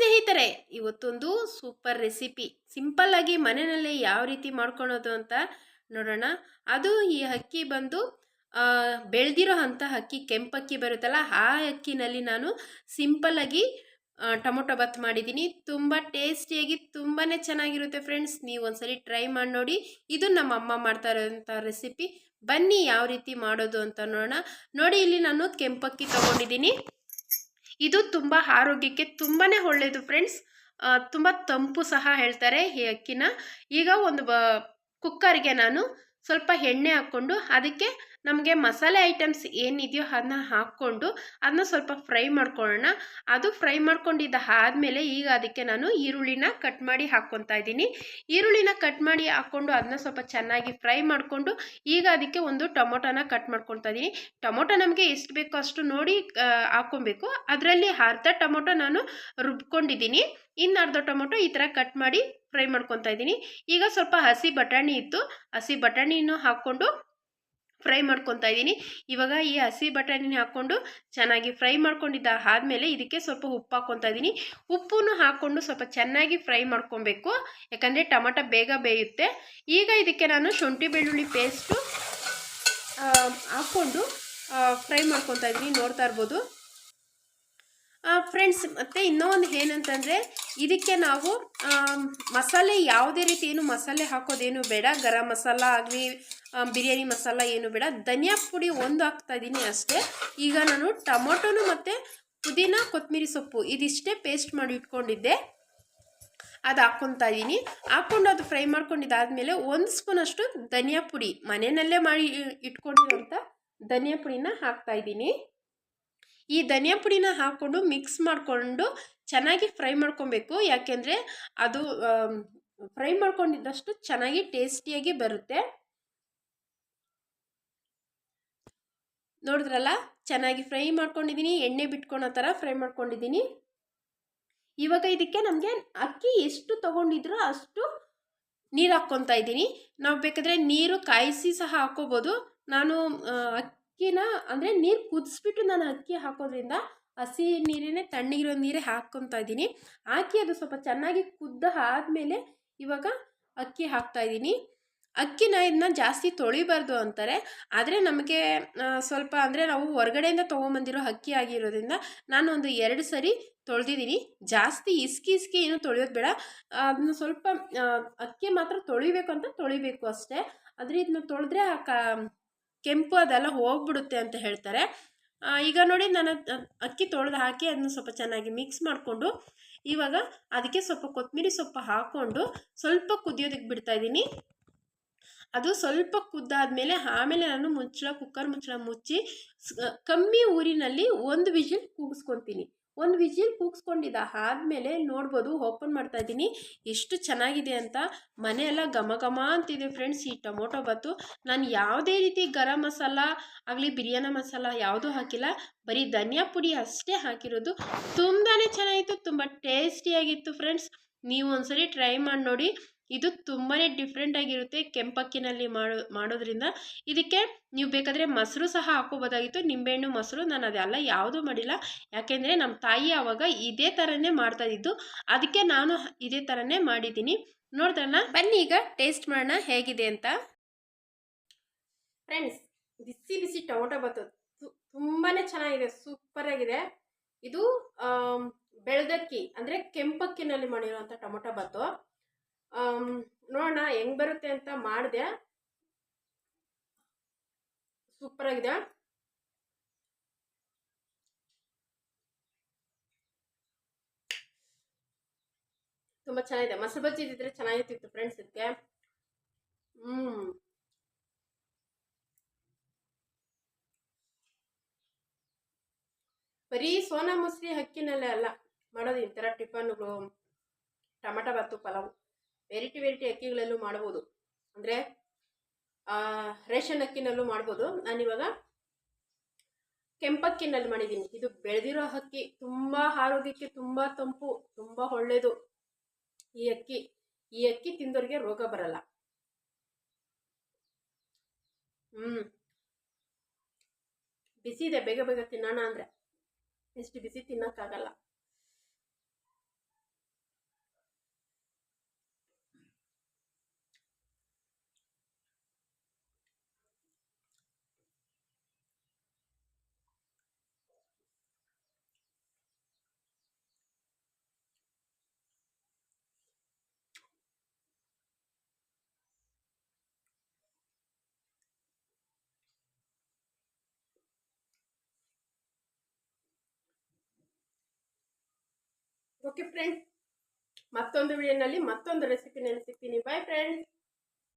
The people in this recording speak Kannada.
ಸ್ನೇಹಿತರೆ, ಇವತ್ತೊಂದು ಸೂಪರ್ ರೆಸಿಪಿ. ಸಿಂಪಲ್ಲಾಗಿ ಮನೆಯಲ್ಲೇ ಯಾವ ರೀತಿ ಮಾಡ್ಕೊಳೋದು ಅಂತ ನೋಡೋಣ. ಅದು ಈ ಅಕ್ಕಿ ಬಂದು ಬೆಳೆದಿರೋ ಅಂಥ ಅಕ್ಕಿ ಕೆಂಪಕ್ಕಿ ಬರುತ್ತಲ್ಲ, ಆ ಅಕ್ಕಿನಲ್ಲಿ ನಾನು ಸಿಂಪಲ್ಲಾಗಿ ಟೊಮೊಟೊ ಬಾತ್ ಮಾಡಿದ್ದೀನಿ. ತುಂಬ ಟೇಸ್ಟಿಯಾಗಿ ತುಂಬಾ ಚೆನ್ನಾಗಿರುತ್ತೆ ಫ್ರೆಂಡ್ಸ್. ನೀವು ಒಂದ್ಸರಿ ಟ್ರೈ ಮಾಡಿ ನೋಡಿ. ಇದು ನಮ್ಮ ಅಮ್ಮ ಮಾಡ್ತಾ ಇರೋಂಥ ರೆಸಿಪಿ. ಬನ್ನಿ ಯಾವ ರೀತಿ ಮಾಡೋದು ಅಂತ ನೋಡೋಣ. ನೋಡಿ, ಇಲ್ಲಿ ನಾನು ಕೆಂಪಕ್ಕಿ ತೊಗೊಂಡಿದ್ದೀನಿ. ಇದು ತುಂಬ ಆರೋಗ್ಯಕ್ಕೆ ತುಂಬಾ ಒಳ್ಳೆಯದು ಫ್ರೆಂಡ್ಸ್ ತುಂಬ ತಂಪು ಸಹ ಹೇಳ್ತಾರೆ ಈ ಅಕ್ಕಿನ. ಈಗ ಒಂದು ಬ ಕುಕ್ಕರ್ಗೆ ನಾನು ಸ್ವಲ್ಪ ಎಣ್ಣೆ ಹಾಕ್ಕೊಂಡು ಅದಕ್ಕೆ ನಮಗೆ ಮಸಾಲೆ ಐಟಮ್ಸ್ ಏನಿದೆಯೋ ಅದನ್ನ ಹಾಕ್ಕೊಂಡು ಅದನ್ನ ಸ್ವಲ್ಪ ಫ್ರೈ ಮಾಡ್ಕೊಳ್ಳೋಣ. ಅದು ಫ್ರೈ ಮಾಡ್ಕೊಂಡಿದ್ದ ಆದಮೇಲೆ ಈಗ ಅದಕ್ಕೆ ನಾನು ಈರುಳ್ಳಿನ ಕಟ್ ಮಾಡಿ ಹಾಕ್ಕೊತಾ ಇದ್ದೀನಿ. ಈರುಳ್ಳಿನ ಕಟ್ ಮಾಡಿ ಹಾಕ್ಕೊಂಡು ಅದನ್ನ ಸ್ವಲ್ಪ ಚೆನ್ನಾಗಿ ಫ್ರೈ ಮಾಡಿಕೊಂಡು ಈಗ ಅದಕ್ಕೆ ಒಂದು ಟೊಮೊಟೊನ ಕಟ್ ಮಾಡ್ಕೊತಾ ಇದ್ದೀನಿ. ಟೊಮೊಟೊ ನಮಗೆ ಎಷ್ಟು ಬೇಕೋ ಅಷ್ಟು ನೋಡಿ ಹಾಕ್ಕೊಬೇಕು. ಅದರಲ್ಲಿ ಅರ್ಧ ಟೊಮೊಟೊ ನಾನು ರುಬ್ಕೊಂಡಿದ್ದೀನಿ. ಇನ್ನು ಅರ್ಧ ಟೊಮೊಟೊ ಈ ಥರ ಕಟ್ ಮಾಡಿ ಫ್ರೈ ಮಾಡ್ಕೊತಾ ಇದ್ದೀನಿ. ಈಗ ಸ್ವಲ್ಪ ಹಸಿ ಬಟಾಣಿ ಇತ್ತು. ಹಸಿ ಬಟಾಣಿನೂ ಹಾಕ್ಕೊಂಡು ಫ್ರೈ ಮಾಡ್ಕೊತಾ ಇದ್ದೀನಿ. ಇವಾಗ ಈ ಹಸಿ ಬಟಾಣಿನ ಹಾಕ್ಕೊಂಡು ಚೆನ್ನಾಗಿ ಫ್ರೈ ಮಾಡ್ಕೊಂಡಿದ್ದ ಆದಮೇಲೆ ಇದಕ್ಕೆ ಸ್ವಲ್ಪ ಉಪ್ಪು ಹಾಕ್ಕೊತಾ ಇದ್ದೀನಿ. ಉಪ್ಪನ್ನು ಹಾಕ್ಕೊಂಡು ಸ್ವಲ್ಪ ಚೆನ್ನಾಗಿ ಫ್ರೈ ಮಾಡ್ಕೊಬೇಕು. ಯಾಕಂದರೆ ಟೊಮಟೊ ಬೇಗ ಬೇಯುತ್ತೆ. ಈಗ ಇದಕ್ಕೆ ನಾನು ಶುಂಠಿ ಬೆಳ್ಳುಳ್ಳಿ ಪೇಸ್ಟು ಹಾಕ್ಕೊಂಡು ಫ್ರೈ ಮಾಡ್ಕೊತಾ ಇದ್ದೀನಿ. ನೋಡ್ತಾ ಇರ್ಬೋದು. ಫ್ರೆಂಡ್ಸ್, ಮತ್ತು ಇನ್ನೊಂದು ಏನಂತಂದರೆ, ಇದಕ್ಕೆ ನಾವು ಮಸಾಲೆ ಯಾವುದೇ ರೀತಿ ಏನು ಮಸಾಲೆ ಹಾಕೋದೇನು ಬೇಡ. ಗರಂ ಮಸಾಲ ಆಗಲಿ ಬಿರಿಯಾನಿ ಮಸಾಲ ಏನು ಬೇಡ. ಧನಿಯಾ ಪುಡಿ ಒಂದು ಹಾಕ್ತಾ ಇದ್ದೀನಿ ಅಷ್ಟೇ. ಈಗ ನಾನು ಟೊಮೊಟೊನು ಮತ್ತು ಪುದೀನ ಕೊತ್ತಂಬರಿ ಸೊಪ್ಪು ಇದಿಷ್ಟೇ ಪೇಸ್ಟ್ ಮಾಡಿ ಇಟ್ಕೊಂಡಿದ್ದೆ. ಅದು ಹಾಕ್ಕೊತಾ ಇದ್ದೀನಿ ಹಾಕ್ಕೊಂಡು ಅದು ಫ್ರೈ ಮಾಡ್ಕೊಂಡಿದ್ದಾದಮೇಲೆ ಒಂದು ಸ್ಪೂನಷ್ಟು ಧನಿಯಾ ಪುಡಿ ಮನೆಯಲ್ಲೇ ಮಾಡಿ ಇಟ್ಕೊಂಡಿರೋಂಥ ಧನಿಯಾ ಪುಡಿನ ಹಾಕ್ತಾ ಇದ್ದೀನಿ ಈ ಧನಿಯಾ ಪುಡಿನ ಹಾಕ್ಕೊಂಡು ಮಿಕ್ಸ್ ಮಾಡಿಕೊಂಡು ಚೆನ್ನಾಗಿ ಫ್ರೈ ಮಾಡ್ಕೊಬೇಕು. ಯಾಕೆಂದರೆ ಅದು ಫ್ರೈ ಮಾಡ್ಕೊಂಡಿದ್ದಷ್ಟು ಚೆನ್ನಾಗಿ ಟೇಸ್ಟಿಯಾಗಿ ಬರುತ್ತೆ. ನೋಡಿದ್ರಲ್ಲ? ಚೆನ್ನಾಗಿ ಫ್ರೈ ಮಾಡ್ಕೊಂಡಿದ್ದೀನಿ ಎಣ್ಣೆ ಬಿಟ್ಕೊಳೋ ಥರ ಫ್ರೈ ಮಾಡ್ಕೊಂಡಿದ್ದೀನಿ ಇವಾಗ ಇದಕ್ಕೆ ನಮಗೆ ಅಕ್ಕಿ ಎಷ್ಟು ತೊಗೊಂಡಿದ್ರೋ ಅಷ್ಟು ನೀರು ಹಾಕ್ಕೊತಾ ಇದ್ದೀನಿ ನಾವು ಬೇಕಾದರೆ ನೀರು ಕಾಯಿಸಿ ಸಹ ಹಾಕೋಬೋದು ನಾನು ಅಕ್ಕಿನ, ಅಂದರೆ ನೀರು ಕುದಿಸ್ಬಿಟ್ಟು ನಾನು ಅಕ್ಕಿ ಹಾಕೋದ್ರಿಂದ ಹಸಿ ನೀರೇ ತಣ್ಣಗಿರೋ ನೀರೇ ಹಾಕ್ಕೊತಾ ಇದ್ದೀನಿ ಹಾಕಿ ಅದು ಸ್ವಲ್ಪ ಚೆನ್ನಾಗಿ ಕುದ್ದ ಆದಮೇಲೆ ಇವಾಗ ಅಕ್ಕಿ ಹಾಕ್ತಾ ಇದ್ದೀನಿ ಅಕ್ಕಿನ ಇದನ್ನ ಜಾಸ್ತಿ ತೊಳಿಬಾರ್ದು ಅಂತಾರೆ. ಆದರೆ ನಮಗೆ ಸ್ವಲ್ಪ ಅಂದರೆ ನಾವು ಹೊರಗಡೆಯಿಂದ ತೊಗೊಂಬಂದಿರೋ ಅಕ್ಕಿ ಆಗಿರೋದ್ರಿಂದ ನಾನು ಒಂದು ಎರಡು ಸರಿ ತೊಳೆದಿದ್ದೀನಿ. ಜಾಸ್ತಿ ಇಸ್ಕಿ ಇಸ್ಕಿ ಏನು ತೊಳೆಯೋದು ಬೇಡ. ಅದನ್ನ ಸ್ವಲ್ಪ ಅಕ್ಕಿ ಮಾತ್ರ ತೊಳಿಬೇಕು ಅಂತ ತೊಳಿಬೇಕು ಅಷ್ಟೇ. ಆದರೆ ಇದನ್ನ ತೊಳೆದ್ರೆ ಆ ಕ, ಕೆಂಪು ಅದೆಲ್ಲ ಹೋಗ್ಬಿಡುತ್ತೆ ಅಂತ ಹೇಳ್ತಾರೆ. ಈಗ ನೋಡಿ ನಾನು ಅಕ್ಕಿ ತೊಳೆದು ಹಾಕಿ ಅದನ್ನ ಸ್ವಲ್ಪ ಚೆನ್ನಾಗಿ ಮಿಕ್ಸ್ ಮಾಡಿಕೊಂಡು, ಇವಾಗ ಅದಕ್ಕೆ ಸ್ವಲ್ಪ ಕೊತ್ತಂಬರಿ ಸೊಪ್ಪು ಹಾಕ್ಕೊಂಡು ಸ್ವಲ್ಪ ಕುದಿಯೋದಕ್ಕೆ ಬಿಡ್ತಾ ಇದ್ದೀನಿ. ಅದು ಸ್ವಲ್ಪ ಕುದ್ದಾದ್ಮೇಲೆ ಆಮೇಲೆ ನಾನು ಮುಚ್ಚಳ ಕುಕ್ಕರ್ ಮುಚ್ಚಳ ಮುಚ್ಚಿ ಕಮ್ಮಿ ಊರಿನಲ್ಲಿ ಒಂದು ವಿಜಿಲ್ ಕೂಗಿಸ್ಕೊತೀನಿ. ಒಂದು ವಿಜಿಲ್ ಕೂಗಿಸ್ಕೊಂಡಿದ್ದ ಆದಮೇಲೆ ನೋಡ್ಬೋದು, ಓಪನ್ ಮಾಡ್ತಾ ಇದ್ದೀನಿ. ಎಷ್ಟು ಚೆನ್ನಾಗಿದೆ ಅಂತ ಮನೆಯೆಲ್ಲ ಘಮ ಘಮ ಅಂತಿದೆ ಫ್ರೆಂಡ್ಸ್. ಈ ಟೊಮೊಟೊ ಬಾತು. ನಾನು ಯಾವುದೇ ರೀತಿ ಗರಂ ಮಸಾಲ ಆಗಲಿ, ಬಿರಿಯಾನಿ ಮಸಾಲ ಯಾವುದೂ ಹಾಕಿಲ್ಲ. ಬರೀ ಧನಿಯಾ ಪುಡಿ ಅಷ್ಟೇ ಹಾಕಿರೋದು. ತುಂಬಾ ಚೆನ್ನಾಗಿತ್ತು, ತುಂಬ ಟೇಸ್ಟಿಯಾಗಿತ್ತು ಫ್ರೆಂಡ್ಸ್. ನೀವು ಒಂದ್ಸರಿ ಟ್ರೈ ಮಾಡಿ ನೋಡಿ. ಇದು ತುಂಬಾ ಡಿಫ್ರೆಂಟಾಗಿರುತ್ತೆ ಕೆಂಪಕ್ಕಿನಲ್ಲಿ ಮಾಡೋ, ಮಾಡೋದ್ರಿಂದ. ಇದಕ್ಕೆ ನೀವು ಬೇಕಾದರೆ ಮೊಸರು ಸಹ ಹಾಕೋಬೋದಾಗಿತ್ತು ನಿಂಬೆಹಣ್ಣು ಮೊಸರು ನಾನು ಅದೆಲ್ಲ ಯಾವುದೂ ಮಾಡಿಲ್ಲ. ಯಾಕೆಂದರೆ ನಮ್ಮ ತಾಯಿ ಆವಾಗ ಇದೇ ಥರನೇ ಮಾಡ್ತಾಯಿದ್ದು ಅದಕ್ಕೆ ನಾನು ಇದೇ ಥರನೇ ಮಾಡಿದ್ದೀನಿ. ನೋಡ್ತಾರಣ ಬನ್ನಿ ಈಗ ಟೇಸ್ಟ್ ಮಾಡೋಣ ಹೇಗಿದೆ ಅಂತ. ಫ್ರೆಂಡ್ಸ್ ಬಿಸಿ ಬಿಸಿ ಟೊಮೊಟೊ ಬತ್ತು ತುಂಬಾ ಚೆನ್ನಾಗಿದೆ ಸೂಪರಾಗಿದೆ ಇದು ಬೆಳ್ದಕ್ಕಿ, ಅಂದರೆ ಕೆಂಪಕ್ಕಿನಲ್ಲಿ ಮಾಡಿರುವಂಥ ಟೊಮೊಟೊ ಬಾತು. ನೋಡೋಣ ಹೆಂಗ್ ಬರುತ್ತೆ ಅಂತ ಮಾಡಿದೆ. ಸೂಪರ್ ಆಗಿದೆ. ತುಂಬಾ ಚೆನ್ನಾಗಿದೆ. ಮೊಸರು ಬಜ್ಜಿ ಇದ್ದಿದ್ರೆ ಚೆನ್ನಾಗಿರ್ತಿತ್ತು ಫ್ರೆಂಡ್ಸ್ ಇದಕ್ಕೆ ಹ್ಞೂ ಬರೀ ಸೋನಾ ಮೊಸರಿ ಹಕ್ಕಿನಲ್ಲೇ ಅಲ್ಲ, ಮಾಡೋದು ಈ ಟಿಫನ್ಗಳು, tomato bath, pulao. Variety variety ಅಕ್ಕಿಗಳಲ್ಲೂ ಮಾಡ್ಬೋದು. ಅಂದರೆ ರೇಷನ್ ಅಕ್ಕಿನಲ್ಲೂ ಮಾಡ್ಬೋದು. ನಾನಿವಾಗ ಕೆಂಪಕ್ಕಿನಲ್ಲಿ ಮಾಡಿದ್ದೀನಿ. ಇದು ಬೆಳೆದಿರೋ ಅಕ್ಕಿ ತುಂಬ ಆರೋಗ್ಯಕ್ಕೆ ತುಂಬ ತಂಪು, ತುಂಬ ಒಳ್ಳೆಯದು ಈ ಅಕ್ಕಿ ಈ ಅಕ್ಕಿ ತಿಂದವ್ರಿಗೆ ರೋಗ ಬರಲ್ಲ. ಹ್ಞೂ ಬಿಸಿ ಇದೆ, ಬೇಗ ಬೇಗ ತಿನ್ನೋಣ ಅಂದರೆ. ಇಷ್ಟು ಬಿಸಿ ತಿನ್ನೋಕ್ಕಾಗಲ್ಲ. ಓಕೆ ಫ್ರೆಂಡ್ಸ್ ಮತ್ತೊಂದು ವಿಡಿಯೋನಲ್ಲಿ ಮತ್ತೊಂದು ರೆಸಿಪಿ ಸಿಗ್ತೀನಿ ಬಾಯ್ ಫ್ರೆಂಡ್ಸ್